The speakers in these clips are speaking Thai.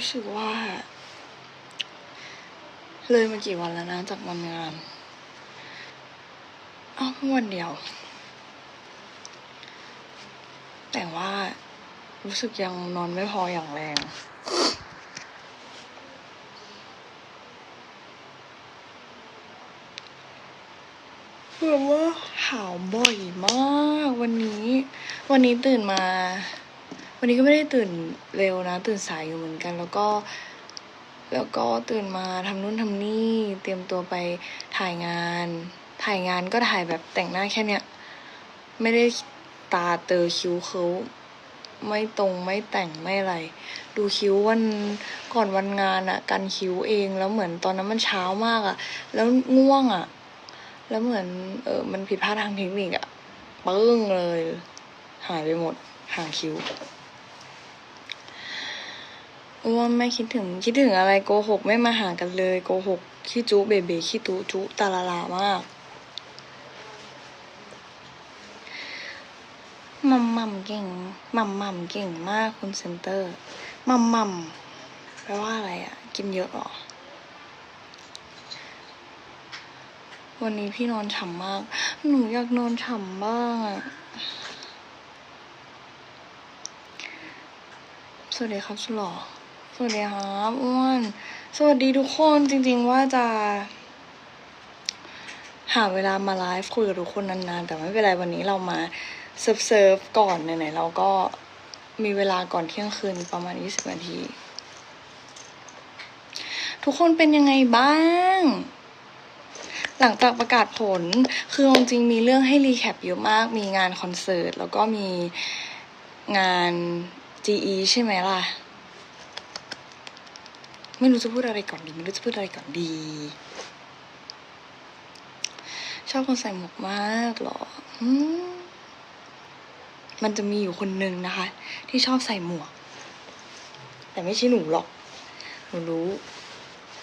รู้สึกว่า เลยมากี่วันแล้วนะจากวันงานอ้าวเพิ่งวันเดียว แต่ว่ารู้สึกยังนอนไม่พออย่างแรงแบบว่าหาวบ่อยมากวันนี้ วันนี้ตื่นมา วันนี้ก็ไม่ได้ตื่นเร็วนะ ตื่นสายอยู่เหมือนกัน แล้วก็ แล้วก็ตื่นมาทำนู่นทำนี่ เตรียมตัวไปถ่ายงาน ถ่ายงานก็ถ่ายแบบแต่งหน้าแค่เนี้ย ไม่ได้ตาเตอคิ้วเขาไม่ตรงไม่แต่งไม่อะไร ดูคิ้ววันก่อนวันงานอะกันคิ้วเองแล้วเหมือนตอนนั้นมันเช้ามากอะแล้วง่วงอะแล้วเหมือนเออมันผิดพลาดทางเทคนิคอะปึ้งเลย หายไปหมดหางคิ้ว อ้วนไม่คิดถึงคิดถึงอะไรโกหกไม่มาหากันเลยโกหกขี้จุเบเบขี้ตุจุตาลาลามากมัมมัมเก่งมัมมัมเก่งมากคุณเซนเตอร์มัมมัมแปลว่าอะไรอะกินเยอะหรอ วันนี้พี่นอนฉ่ำมาก หนูอยากนอนฉ่ำบ้างอะสวัสดีครับสุหล่อ สวัสดีครับอ้วน สวัสดีทุกคนจริง ๆ ว่าจะ หาเวลามาไลฟ์คุยกับทุกคนนานๆ แต่ไม่เป็นไรวันนี้เรามาเซิร์ฟเซิร์ฟก่อนไหนๆเราก็มีเวลาก่อนเที่ยงคืนประมาณ20นาที ทุกคนเป็นยังไงบ้าง หลังจากประกาศผล คือจริงๆมีเรื่องให้รีแคปเยอะมาก มีงานคอนเสิร์ต แล้วก็มีงาน GE ใช่ไหมล่ะ ไม่รู้จะพูดอะไรก่อนดีไม่รู้จะพูดอะไรก่อนดี ชอบคนใส่หมวกมากเหรอมันจะมีอยู่คนหนึ่งนะคะ ที่ชอบใส่หมวก แต่ไม่ใช่หนูหรอก หนูรู้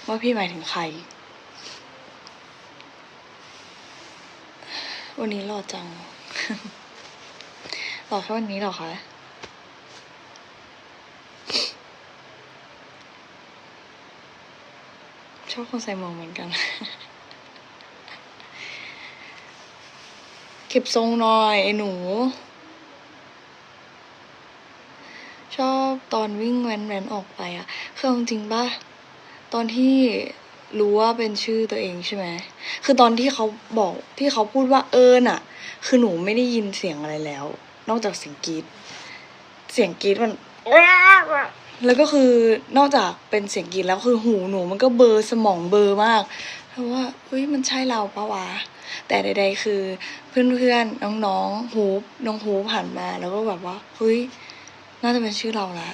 ว่าพี่หมายถึงใคร วันนี้หล่อจังหล่อแค่วันนี้หรอคะ ชอบคนใส่หมวกเหมือนกัน เก็บทรงหน่อยไอ้หนู ชอบตอนวิ่งแว้นออกไปอะคือเอาจริงป่ะ ตอนที่รู้ว่าเป็นชื่อตัวเองใช่ไหม คือตอนที่เขาบอกที่เขาพูดว่าเอิญอะคือหนูไม่ได้ยินเสียงอะไรแล้ว นอกจากเสียงกรีด เสียงกรีดมัน แล้วก็คือนอกจากเป็นเสียงกรีดแล้วคือหูหนูมันก็เบอร์สมองเบอร์มากเพราะว่าเฮ้ยมันใช่เราปะวะแต่ใด ๆ คือเพื่อนๆน้องๆฮูน้องฮูผ่านมา แล้วก็แบบว่าเฮ้ยน่าจะเป็นชื่อเราละ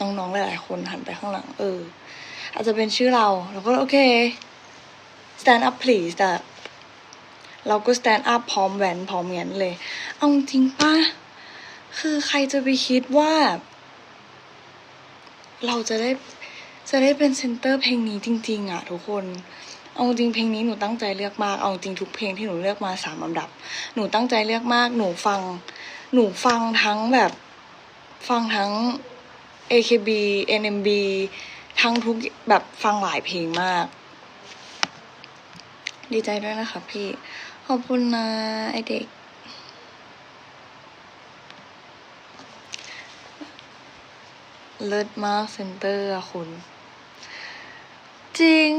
น้องๆหลายๆคนหันไปข้างหลัง เออ อาจจะเป็นชื่อเราเราก็โอเค stand up please แต่เราก็ stand up พร้อมแหวนพร้อมเงี้ยนเลย เอาจริงปะคือใครจะไปคิดว่า เราจะได้จะได้เป็นเซนเตอร์เพลงนี้จริง ๆอะทุกคน เอาจริงเพลงนี้หนูตั้งใจเลือกมาก เอาจริงทุกเพลงที่หนูเลือกมาสามลำดับ หนูตั้งใจเลือกมาก หนูฟัง หนูฟังทั้งแบบ ฟังทั้ง AKB NMB ทั้งทุกแบบฟังหลายเพลงมาก ดีใจด้วยนะคะพี่ ขอบคุณนะไอเด็ก เลิศมากเซนเตอร์อะคุณ จริง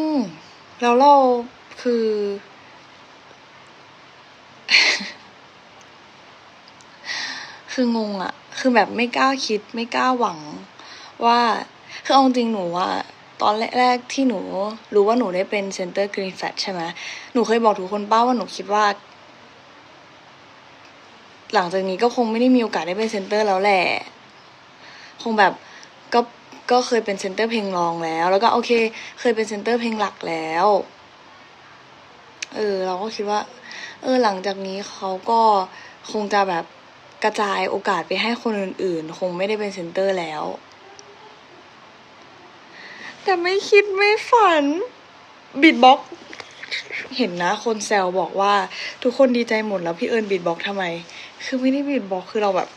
แล้วเราคือ คืองงอะคือแบบไม่กล้าคิดไม่กล้าหวัง ว่าคือเอาจริงหนูว่าตอนแรกๆที่หนูรู้ว่าหนูได้เป็นเซนเตอร์กรีนแฟตใช่ไหมหนูเคยบอกทุกคนป้าว่าหนูคิดว่า หลังจากนี้ก็คงไม่ได้มีโอกาสได้เป็นเซนเตอร์แล้วแหละ คงแบบ ก็เคยเป็นเซนเตอร์เพลงรองแล้ว แล้วก็โอเค เคยเป็นเซนเตอร์เพลงหลักแล้ว เออ เราก็คิดว่า เออหลังจากนี้เขาก็คงจะแบบกระจายโอกาสไปให้คนอื่นๆ คงไม่ได้เป็นเซนเตอร์แล้ว แต่ไม่คิดไม่ฝันบิดบ็อกเห็นนะคนแซวบอกว่าทุกคนดีใจหมดแล้วพี่เอิญบิดบ็อกทำไม คือไม่ได้บิดบ็อกคือเราแบบ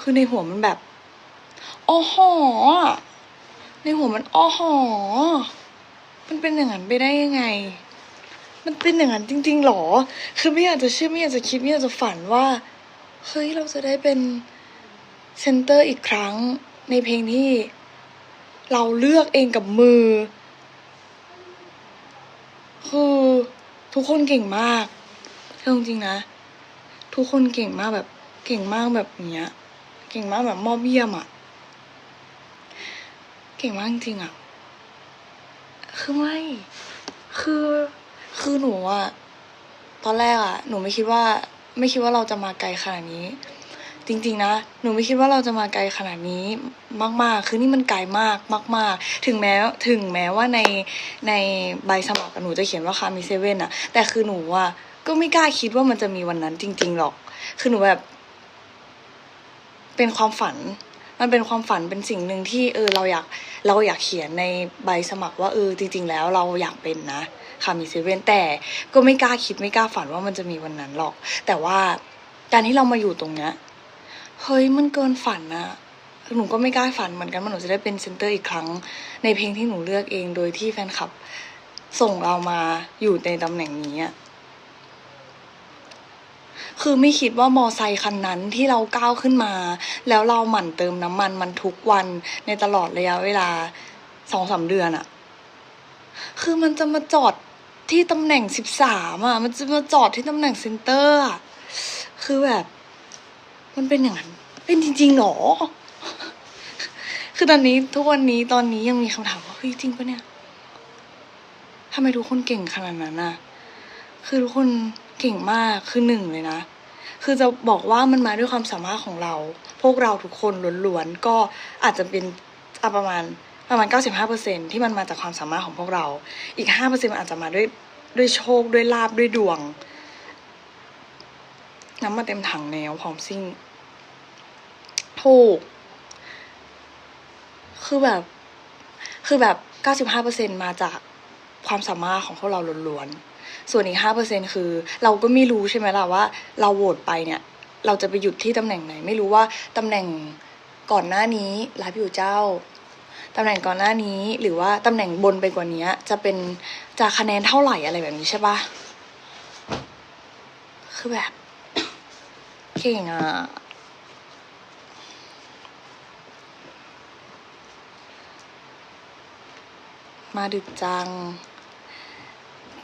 คือในหัวมันแบบ อ้หอในหัวมันอ้หอมันเป็นอย่างนั้นไปได้ยังไง มันเป็นอย่างนั้นจริงๆหรอ คือไม่อยากจะเชื่อไม่อยากจะคิดไม่อยากจะฝันว่า เฮ้ยเราจะได้เป็นเซนเตอร์อีกครั้งในเพลงที่เราเลือกเองกับมือ คือทุกคนเก่งมากเอจริงๆนะ ทุกคนเก่งมากแบบ เก่งมากแบบเนี้ย เก่งมากแบบมอบเยี่ยมอะ ก่งมากจริงๆอะคือไม่ คือ คือหนูอะตอนแรกอะหนูไม่คิดว่า ไม่คิดว่าเราจะมาไกลขนาดนี้ จริง ๆ นะ หนูไม่คิดว่าเราจะมาไกลขนาดนี้มาก ๆ คือนี่มันไกลมากมาก ๆ ถึงแม้ถึงแม้ว่าในในใบสมัครหนูจะเขียนว่าคามิเซเว่นอะแต่คือหนูอะก็ไม่กล้าคิดว่ามันจะมีวันนั้นจริง ๆ หรอก คือหนูแบบ เป็นความฝัน มันเป็นความฝันเป็นสิ่งหนึ่งที่เออเราอยากเราอยากเขียนในใบสมัครว่าเออจริง ๆ แล้วเราอยากเป็นนะคามิเซเว่นแต่ก็ไม่กล้าคิดไม่กล้าฝันว่ามันจะมีวันนั้นหรอก แต่ว่าการที่เรามาอยู่ตรงเนี้ยเฮ้ยมันเกินฝันอะหนูก็ไม่กล้าฝันเหมือนกันว่าหนูจะได้เป็นเซนเตอร์อีกครั้ง ในเพลงที่หนูเลือกเองโดยที่แฟนคลับส่งเรามาอยู่ในตำแหน่งนี้อะ คือไม่คิดว่ามอไซคันนั้นที่เราก้าวขึ้นมา แล้วเราหมั่นเติมน้ำมันมันทุกวันในตลอดระยะเวลาสองสามเดือนอะคือมันจะมาจอดที่ตำแหน่งสิบสามอะมันจะมาจอดที่ตำแหน่งเซนเตอร์อะคือแบบ มันเป็นอย่างนั้น เป็นจริงๆหรอ คือตอนนี้ทุกวันนี้ตอนนี้ยังมีคำถามว่าเฮ้ยจริงปะเนี่ยทำไมทุกคนเก่งขนาดนั้นอะคือทุกคน เก่งมากคือหนึ่งเลยนะ คือจะบอกว่ามันมาด้วยความสามารถของเรา พวกเราทุกคนล้วนๆก็อาจจะเป็นอประมาณประมาณ 95%ที่มันมาจากความสามารถของพวกเรา อีก 5%มันอาจจะมาด้วยด้วยโชคด้วยลาบด้วยดวง น้ำมาเต็มถังแนวพร้อมซิ่งถูก คือแบบ คือแบบ 95%มาจากความสามารถของพวกเราล้วนๆ ส่วนอีก5%คือ เราก็ไม่รู้ใช่ไหมล่ะว่า เราโหวตไปเนี่ย เราจะไปหยุดที่ตำแหน่งไหน ไม่รู้ว่าตำแหน่งก่อนหน้านี้รับอยู่เจ้าตำแหน่งก่อนหน้านี้หรือว่าตำแหน่งบนไปกว่านี้จะเป็นจะคะแนนเท่าไหร่อะไรแบบนี้ใช่ปะคือแบบเก่งอะมาดึกจัง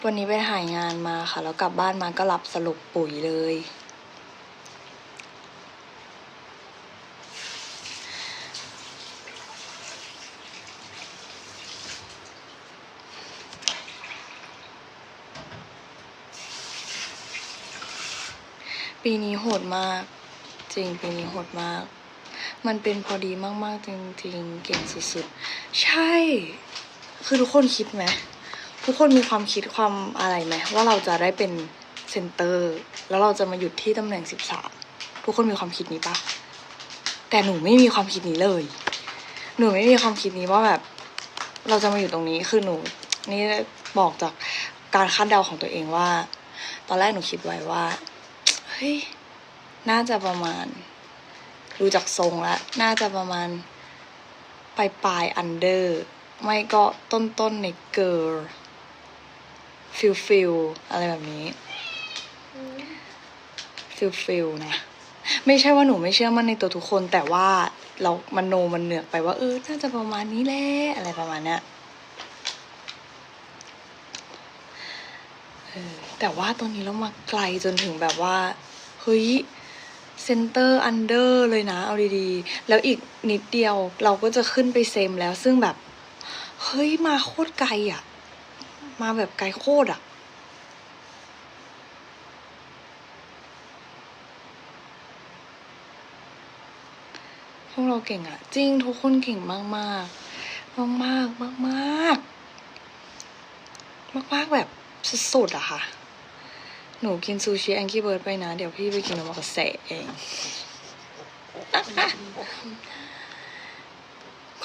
วันนี้ไปถ่ายงานมาค่ะ แล้วกลับบ้านมาก็หลับสลบปุ๋ยเลย ปีนี้โหดมาก จริงปีนี้โหดมาก มันเป็นพอดีมาก ๆ จริง ๆ เก่งสุด ๆ ใช่ คือทุกคนคิดไหม ทุกคนมีความคิดความอะไรไหมว่าเราจะได้เป็นเซนเตอร์ แล้วเราจะมาหยุดที่ตำแหน่งสิบสามทุกคนมีความคิดนี้ปะแต่หนูไม่มีความคิดนี้เลย หนูไม่มีความคิดนี้ว่าแบบ เราจะมาอยู่ตรงนี้คือหนู นี่บอกจากการคาดเดาของตัวเองว่า ตอนแรกหนูคิดไว้ว่าเฮ้ยน่าจะประมาณดูจากทรงแล้วน่าจะประมาณปลายปลายอันเดอร์ไม่ก็ต้นต้นในเกิร์ล ฟิลฟิลอะไรแบบนี้ฟิลฟิลนะ ไม่ใช่ว่าหนูไม่เชื่อมั่นในตัวทุกคน แต่ว่าเรามันโนมันเหนือกไปว่า เออ น่าจะประมาณนี้แหละอะไรประมาณเนี้ยแต่ว่าตอนนี้เรามาไกลจนถึงแบบว่า เฮ้ยเซนเตอร์อันเดอร์เลยนะ เอาดีๆ แล้วอีกนิดเดียวเราก็จะขึ้นไปเซมแล้วซึ่งแบบ เฮ้ย มาโคตรไกลอะ มาแบบไกลโคตรอะพวกเราเก่งอะจริงทุกคนเก่งมากมากมากมากมากมากมากแบบสุดๆอะค่ะ หนูกินซูชิแองกี้เบิร์ดไปนะ เดี๋ยวพี่ไปกินโอมากาเสะเอง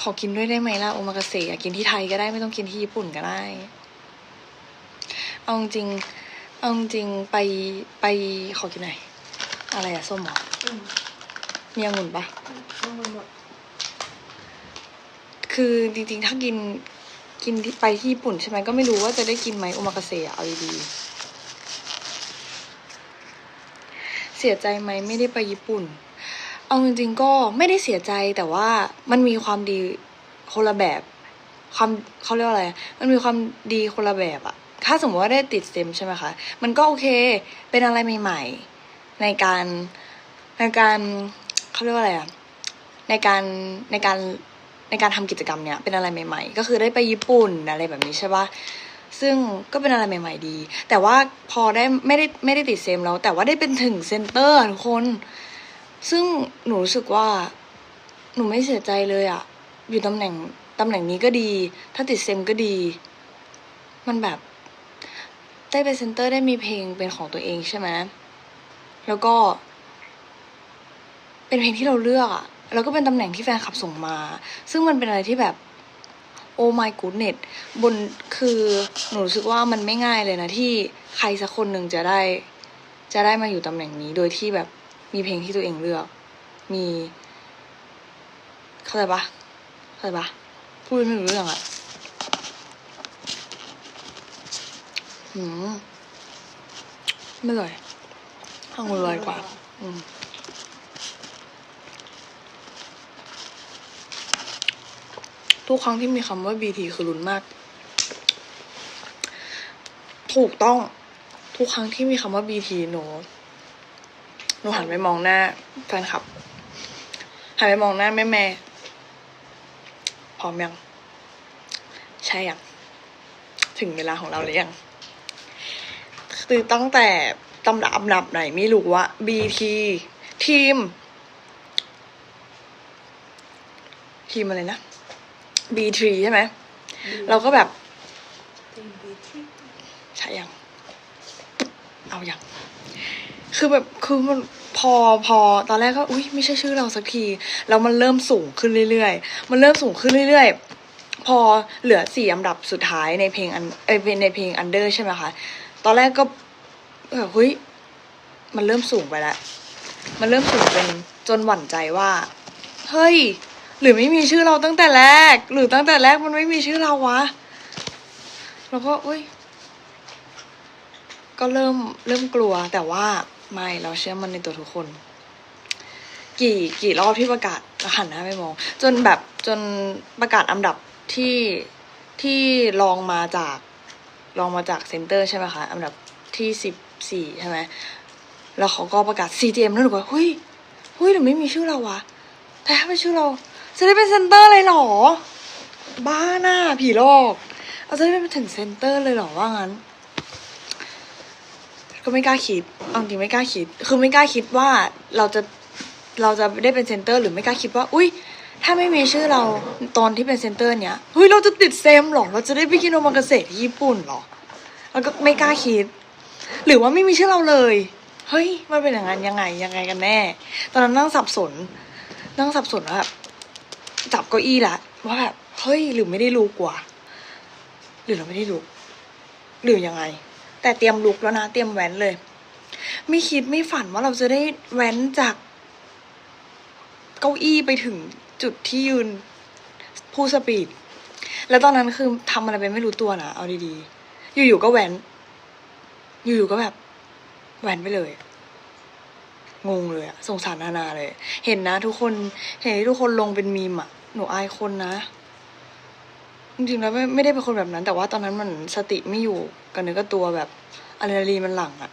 ขอกินด้วยได้ไหมล่ะ โอมากาเสะอยากกินที่ไทยก็ได้ไม่ต้องกินที่ญี่ปุ่นก็ได้ เอาจริงๆเอาจริงๆไปไปขอกินหน่อยอะไรอะส้มเหรออืมมีองุ่นปะต้องมันหมดคือจริงๆ ถ้ากินกินที่ไปที่ญี่ปุ่นใช่ไหมก็ไม่รู้ว่าจะได้กินไหมโอมากาเสะอะเอาดีๆเสียใจไหมไม่ได้ไปญี่ปุ่น เอาจริงๆก็ไม่ได้เสียใจแต่ว่ามันมีความดีคนละแบบ ความเขาเรียกว่าอะไร มันมีความดีคนละแบบอะ ถ้าสมมติว่าได้ติดเซมใช่ไหมคะ มันก็โอเค เป็นอะไรใหม่ ๆ ในการในการเขาเรียกว่าอะไรอะในการในการในการทำกิจกรรมเนี้ยเป็นอะไรใหม่ ๆ ก็คือได้ไปญี่ปุ่นอะไรแบบนี้ใช่ปะซึ่งก็เป็นอะไรใหม่ ๆ ดี แต่ว่าพอได้ไม่ได้ไม่ได้ติดเซมแล้ว แต่ว่าได้เป็นถึงเซนเตอร์ทุกคน ซึ่งหนูรู้สึกว่า หนูไม่เสียใจเลยอะอยู่ตำแหน่งตำแหน่งนี้ก็ดี ถ้าติดเซมก็ดี มันแบบ ได้เป็นเซนเตอร์ได้มีเพลงเป็นของตัวเองใช่ไหมแล้วก็ เป็นเพลงที่เราเลือกอะแล้วก็เป็นตำแหน่งที่แฟนคลับส่งมา ซึ่งมันเป็นอะไรที่แบบโอ้ my goodness บนคือหนูรู้สึกว่ามันไม่ง่ายเลยนะ ที่ใครสักคนหนึ่งจะได้ จะได้มาอยู่ตำแหน่งนี้ โดยที่แบบมีเพลงที่ตัวเองเลือก มี เข้าใจปะเข้าใจปะพูดไม่รู้เรื่องอะ หืมไม่เลยห้องเลยกว่า อืมทุกครั้งที่มีคำว่า BT คือลุ้นมาก ถูกต้อง ทุกครั้งที่มีคำว่า BT หนูหนูหันไปมองหน้าแฟนคลับ หันไปมองหน้าแม่แม่พร้อมยัง ใช่ยัง ถึงเวลาของเราหรือยัง คือตั้งแต่ตำดับอันดับไหนไม่รู้ว่า BT ทีม ทีมอะไรนะ B3 ใช่ไหม เราก็แบบใช่ยัง เอายังคือแบบคือมันพอพอตอนแรกก็อุ้ยไม่ใช่ชื่อเราสักที แล้วมันเริ่มสูงขึ้นเรื่อยๆ มันเริ่มสูงขึ้นเรื่อยๆ พอเหลือสี่อันดับสุดท้ายในเพลงอันเอยในเพลงอันเดอร์ใช่ไหมคะ ตอนแรกก็แบบเฮ้ยมันเริ่มสูงไปแล้ว มันเริ่มสูงเป็นจนหวั่นใจว่า เฮ้ย หรือไม่มีชื่อเราตั้งแต่แรก หรือตั้งแต่แรกมันไม่มีชื่อเราวะ แล้วก็อุ้ย ก็เริ่มเริ่มกลัวแต่ว่าไม่เราเชื่อมันในตัวทุกคน กี่กี่รอบที่ประกาศหันหน้าไปมอง จนแบบจนประกาศอันดับที่ที่ลองมาจาก ลองมาจากเซ็นเตอร์ใช่ไหมคะ อันดับที่สิบสี่ใช่ไหมแล้วเขาก็ประกาศ CGM แล้วหนูก็เฮ้ยเฮ้ยหรือไม่มีชื่อเราวะ แต่ถ้าเป็นชื่อเรา จะได้เป็นเซนเตอร์เลยหรอ บ้าหน้าผีหลอกเอาจะได้ไปถึงเซนเตอร์เลยหรอว่างั้น ก็ไม่กล้าคิดเอาจริงไม่กล้าคิด คือไม่กล้าคิดว่าเราจะเราจะได้เป็นเซนเตอร์ หรือไม่กล้าคิดว่า อุ้ย ถ้าไม่มีชื่อเราตอนที่เป็นเซนเตอร์เนี้ยเฮ้ยเราจะติดเซมหรอ เราจะได้ไปกินโอมากาเสะที่ญี่ปุ่นหรอแล้วก็ไม่กล้าคิด หรือว่าไม่มีชื่อเราเลย เฮ้ยมันเป็นอย่างนั้นยังไงยังไงกันแน่ ตอนนั้นนั่งสับสน นั่งสับสนว่าแบบจับเก้าอี้ละว่าแบบเฮ้ยหรือไม่ได้รู้กว่า หรือเราไม่ได้รู้หรือยังไง แต่เตรียมลุกแล้วนะเตรียมแว้นเลย ไม่คิดไม่ฝันว่าเราจะได้แว้นจากเก้าอี้ไปถึง จุดที่ยืนผู้สปีด แล้วตอนนั้นคือทำอะไรไปไม่รู้ตัวนะเอาดีๆ อยู่ๆก็แหวนอยู่ๆก็แบบแหวนไปเลยงงเลยอะสงสารนานาเลย เห็นนะ ทุกคนเห็นทุกคนลงเป็นมีมอะหนูอายคนนะ จริงๆแล้วไม่ไม่ได้เป็นคนแบบนั้น แต่ว่าตอนนั้นมันสติไม่อยู่กันเนื้อกับตัวแบบอะดรีนาลีนมันหลั่งอะ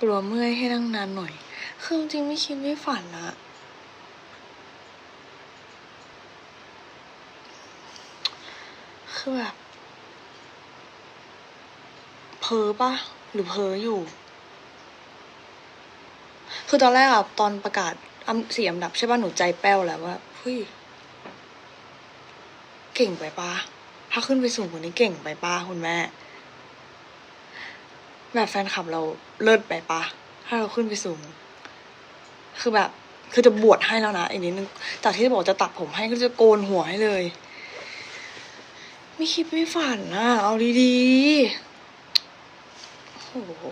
กลัวเมื่อยให้นั่งนานหน่อย คือจริงๆไม่คิดไม่ฝันนะคือแบบเพ้อปะหรือเพ้ออยู่ คือตอนแรกอะตอนประกาศอันสี่อันดับใช่ป่ะหนูใจแป้วแล้วว่าเฮ้ยเก่งไปปะถ้าขึ้นไปสูงกว่านี้เก่งไปปะคุณแม่ แบบแฟนคลับเราเลิศไปปะถ้าเราขึ้นไปสูง คือแบบ คือจะบวชให้แล้วนะอีกนิดนึงจากที่บอกจะตัดผมให้ก็จะโกนหัวให้เลย ไม่คิดไม่ฝันนะเอาดีๆโอ้โห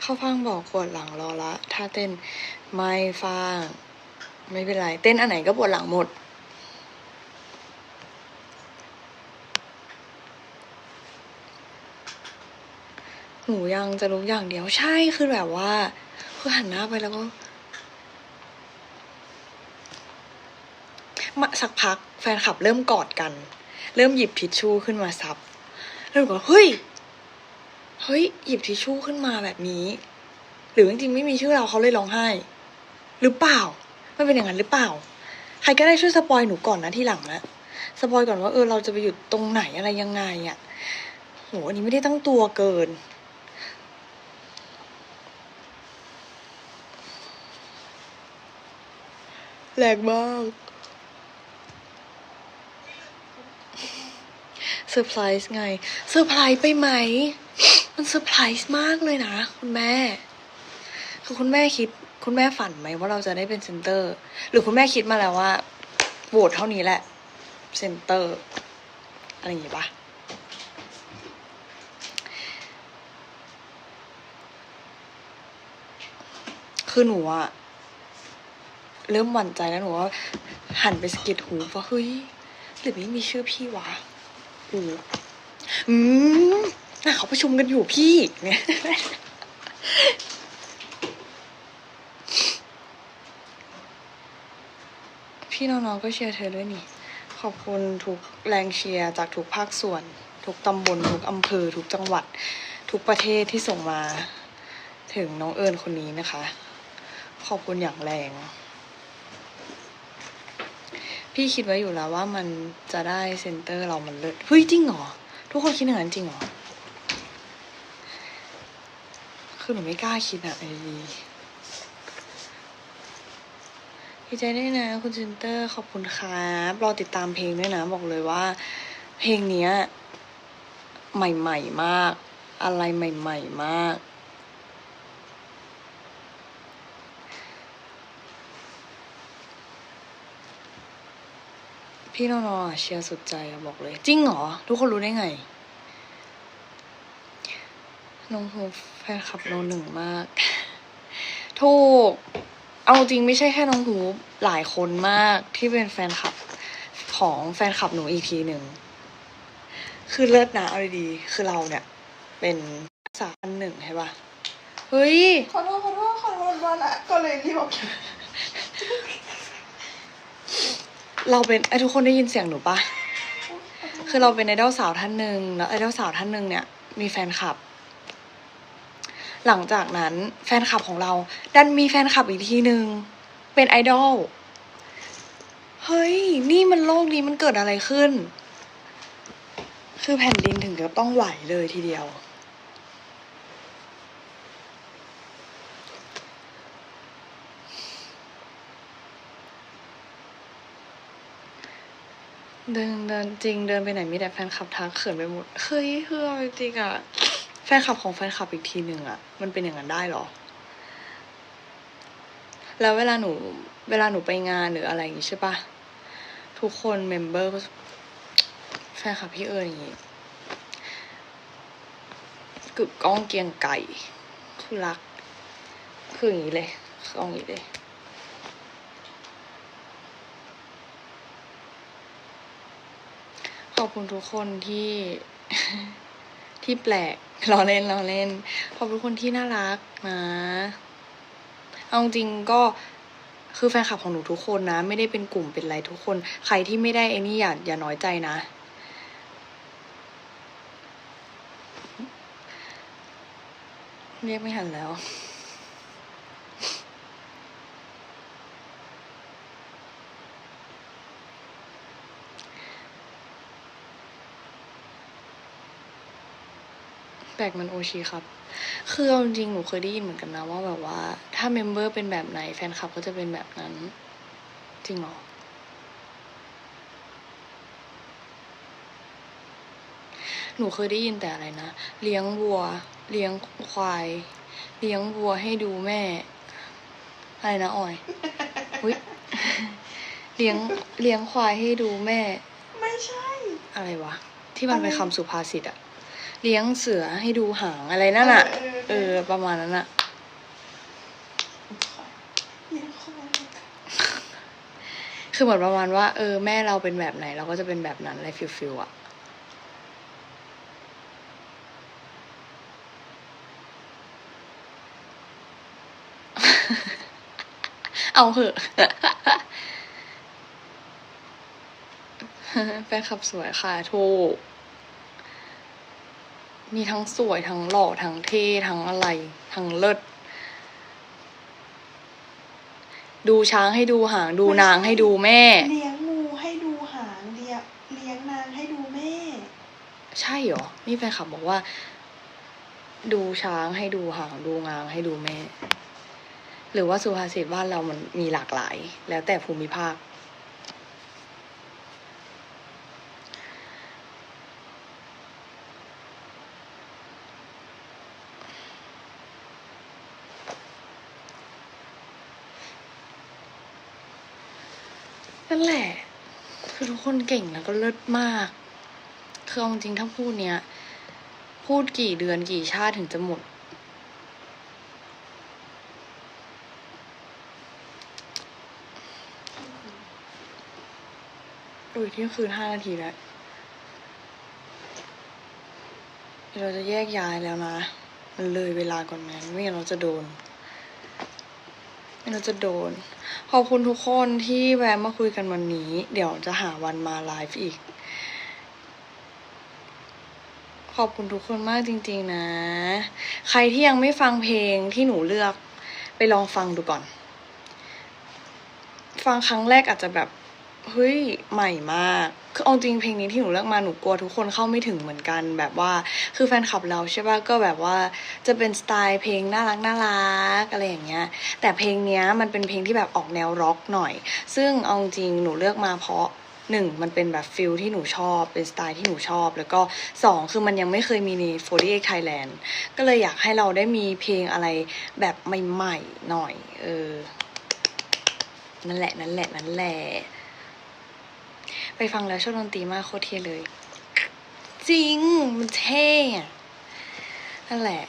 เข้าฟังบอกปวดหลังรอละ ถ้าเต้นไม่ฟังไม่เป็นไร เต้นอันไหนก็ปวดหลังหมด หนูยังจะรู้อย่างเดียวใช่คือแบบว่า คือหันหน้าไปแล้วก็มาสักพักแฟนคลับเริ่มกอดกัน เริ่มหยิบทิชชู่ขึ้นมาซับแล้วหนูก็เฮ้ยเฮ้ยหยิบทิชชู่ขึ้นมาแบบนี้ หรือจริงๆไม่มีชื่อเราเขาเลยร้องไห้ หรือเปล่าไม่เป็นอย่างนั้นหรือเปล่า ใครก็ได้ช่วยสปอยหนูก่อนนะที่หลังนะสปอยก่อนว่าเออเราจะไปอยู่ตรงไหนอะไรยังไงอะ่ะโหอันนี้ไม่ได้ตั้งตัวเกิน แรงมากเซอร์ไพรส์ไงเซอร์ไพรส์ไปไหม มันเซอร์ไพรส์มากเลยนะ คุณแม่ คือคุณแม่คิด คุณแม่ฝันไหมว่าเราจะได้เป็นเซนเตอร์ หรือคุณแม่คิดมาแล้วว่าโหวตเท่านี้แหละเซนเตอร์ อะไรอย่างงี้ปะคือหนูอะ เริ่มหวั่นใจแล้วหนูว่าหันไปสะกิดหูว่าเฮ้ยหรือไม่มีชื่อพี่วะอูอืมน่ะเขาประชุมกันอยู่พี่เนี่ยพี่น้องๆก็เชียร์เธอด้วยนี่ ขอบคุณทุกแรงเชียร์จากทุกภาคส่วน ทุกตำบล ทุกอำเภอ ทุกจังหวัด ทุกประเทศที่ส่งมา ถึงน้องเอิญคนนี้นะคะ ขอบคุณอย่างแรง พี่คิดไว้อยู่แล้วว่ามันจะได้เซนเตอร์เรามันเลิศเฮ้ยจริงเหรอ ทุกคนคิดอย่างนั้นจริงเหรอ คือหนูไม่กล้าคิดอะไอ้ดีดีใจด้วยนะ คุณเซนเตอร์ขอบคุณครับรอติดตามเพลงด้วยนะ บอกเลยว่า เพลงเนี้ย ใหม่ ๆ มาก อะไรใหม่ ๆ มาก พี่น้องๆอเชียร์สุดใจอะบอกเลย จริงเหรอ ทุกคนรู้ได้ไงน้องโฮแฟนคลับโนหนึ่งมาก ถูก เอาจริงไม่ใช่แค่น้องฮูหลายคนมากที่เป็นแฟนคลับของแฟนคลับหนูอีกทีหนึ่ง คือเลิศนะเอาดีๆคือเราเนี่ย เป็นสาขาหนึ่งใช่ปะเฮ้ย ขอโทษขอโทษขอโทษว่าละก็เลยรีบบอก เราเป็นไอ้ทุกคนได้ยินเสียงหนูปะคือเราเป็นไอดอลสาวท่านหนึ่งแล้วไอดอลสาวท่านหนึ่งเนี่ยมีแฟนคลับ หลังจากนั้นแฟนคลับของเรา ดันมีแฟนคลับอีกทีหนึ่งเป็นไอดอลเฮ้ย นี่มันโลกนี้มันเกิดอะไรขึ้น คือแผ่นดินถึงกับต้องไหวเลยทีเดียว เดินเดินจริงเดินไปไหนมีแต่แฟนคลับทักเขินไปหมดเฮ้ยเฮ้ยจริงอะแฟนคลับของแฟนคลับอีกทีหนึ่งอะมันเป็นอย่างนั้นได้เหรอ แล้วเวลาหนู เวลาหนูไปงานหรืออะไรอย่างงี้ใช่ปะทุกคนเมมเบอร์ก็แฟนคลับพี่เอิญอย่างงี้กึกก้องเกียงไก่คือรัก คืออย่างนี้เลยคืออาอย่างนี้เลย ขอบคุณทุกคนที่ที่แปลกล้อเล่นล้อเล่น ขอบคุณคนที่น่ารักนะเอาจริงก็คือแฟนคลับของหนูทุกคนนะ ไม่ได้เป็นกลุ่มเป็นอะไรทุกคน ใครที่ไม่ได้ไอ้นี่อย่าอย่าน้อยใจนะ เรียกไม่หันแล้ว แปลกมันโอชีครับ คือเอาจริงๆหนูเคยได้ยินเหมือนกันนะว่าแบบว่า ถ้าเมมเบอร์เป็นแบบไหนแฟนคลับก็จะเป็นแบบนั้น จริงเหรอ หนูเคยได้ยินแต่อะไรนะ เลี้ยงวัว เลี้ยงควาย เลี้ยงวัวให้ดูแม่ อะไรนะออยอุ๊ยเลี้ยงเลี้ยงควายให้ดูแม่ ไม่ใช่ อะไรวะ ที่มันเป็นอะไรคำสุภาษิตอะ เลี้ยงเสือให้ดูหางอะไรนั่นอะเออ ประมาณนั้นอะคือเหมือนประมาณว่า เออ แม่เราเป็นแบบไหน เราก็จะเป็นแบบนั้นอะไรฟิลฟิลอะเอาเหอะแฟนคลับสวยค่ะ ถูก มีทั้งสวยทั้งหล่อทั้งเท่ทั้งอะไร ทั้งเลิศ ดูช้างให้ดูหาง ดูนางให้ดูแม่ เลี้ยงงูให้ดูหางเลี้ยงเลี้ยงนางให้ดูแม่ ใช่เหรอ นี่แฟนคลับบอกว่า ดูช้างให้ดูหาง ดูงางให้ดูแม่ หรือว่าสุภาษิตบ้านเรามันมีหลากหลาย แล้วแต่ภูมิภาค นั่นแหละ คนเก่งแล้วก็เลิศมาก คือเอาจริงๆถ้าพูดเนี้ย พูดกี่เดือนกี่ชาติถึงจะหมดโอ้ยที่คืนห้านาทีแล้วเราจะแยกย้ายแล้วนะ มันเลยเวลาก่อนงั้นไม่งั้นเราจะโดน ไม่เราจะโดน ขอบคุณทุกคนที่แวะมาคุยกันวันนี้ เดี๋ยวจะหาวันมาไลฟ์อีก ขอบคุณทุกคนมากจริง ๆ นะ ใครที่ยังไม่ฟังเพลงที่หนูเลือก ไปลองฟังดูก่อน ฟังครั้งแรกอาจจะแบบ เฮ้ยใหม่มากคือเอาจริงเพลงนี้ที่หนูเลือกมาหนูกลัวทุกคนเข้าไม่ถึงเหมือนกันแบบว่า คือแฟนคลับเราใช่ป่ะก็แบบว่าจะเป็นสไตล์เพลงน่ารักน่ารักอะไรอย่างเงี้ยแต่เพลงเนี้ยมันเป็นเพลงที่แบบออกแนวร็อกหน่อย ซึ่งเอาจริงหนูเลือกมาเพราะหนึ่งมันเป็นแบบฟิลที่หนูชอบเป็นสไตล์ที่หนูชอบ แล้วก็สองคือมันยังไม่เคยมีใน48 Thailand ก็เลยอยากให้เราได้มีเพลงอะไรแบบใหม่ๆหน่อย เออ นั่นแหละนั่นแหละนั่นแหละ ไปฟังแล้วชอบดนตรีมากโคตรเท่เลย จริง มันเท่อะนั่นแหละ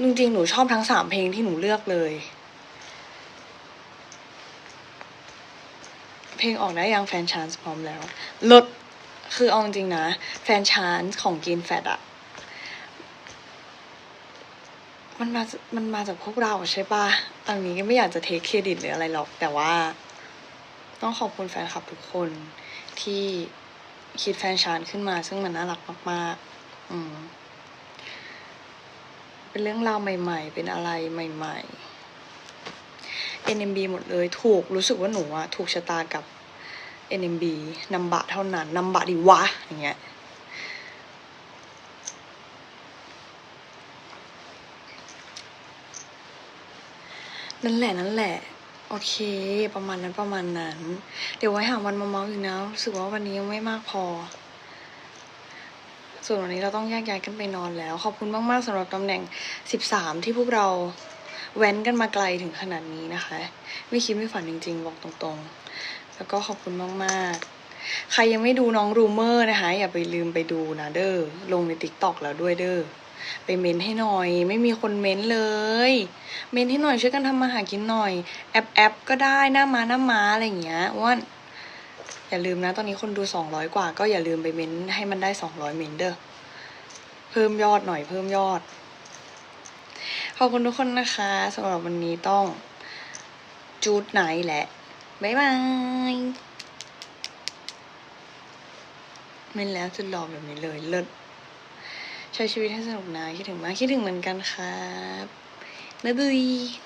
จริงๆ หนูชอบทั้งสามเพลงที่หนูเลือกเลย เพลงออกได้ยังแฟนชานส์พร้อมแล้วลดคือเอาจริงนะ แฟนชานส์ของกินแฟดอะมันมา มันมาจากพวกเราใช่ปะตอนนี้ก็ไม่อยากจะเทคเครดิตหรืออะไรหรอก แต่ว่า ต้องขอบคุณแฟนคลับทุกคน ที่คิดแฟนชานขึ้นมา ซึ่งมันน่ารักมาก ๆ อืม เป็นเรื่องราวใหม่ ๆ เป็นอะไรใหม่ ๆ NMB หมดเลยถูกรู้สึกว่าหนูอะถูกชะตากับ NMB นำบะเท่านั้นนำบะดีวะ อย่างเงี้ยนั่นแหละ นั่นแหละ โอเค ประมาณนั้นประมาณนั้น เดี๋ยวไว้หาวันมาเมาส์อีกนะรู้สึกว่าวันนี้ยังไม่มากพอ ส่วนวันนี้เราต้องแยกย้ายกันไปนอนแล้ว ขอบคุณมากๆสำหรับตำแหน่ง 13 ที่พวกเราแว้นกันมาไกลถึงขนาดนี้นะคะ ไม่คิดไม่ฝันจริง ๆ บอกตรงๆ แล้วก็ขอบคุณมากๆ ใครยังไม่ดูน้องรูเมอร์นะคะ อย่าไปลืมไปดูนะเด้อลงในติ๊กต็อกแล้วด้วยเด้อ ไปเม้นให้หน่อย ไม่มีคนเม้นเลย เม้นให้หน่อยช่วยกันทำมาหากินหน่อย แอปแอปก็ได้หน้ามาหน้ามาอะไรอย่างเงี้ยอ้วนอย่าลืมนะ ตอนนี้คนดูสองร้อยกว่า ก็อย่าลืมไปเม้นให้มันได้สองร้อยเม้นเด้อเพิ่มยอดหน่อยเพิ่มยอด ขอบคุณทุกคนนะคะสำหรับวันนี้ต้องจูดไหนแหละ บ๊ายบายเม้นแล้วจะหล่อแบบนี้เลยเลิศ ใช้ชีวิตให้สนุกนะคิดถึงมากคิดถึงเหมือนกันครับบ๊ายบาย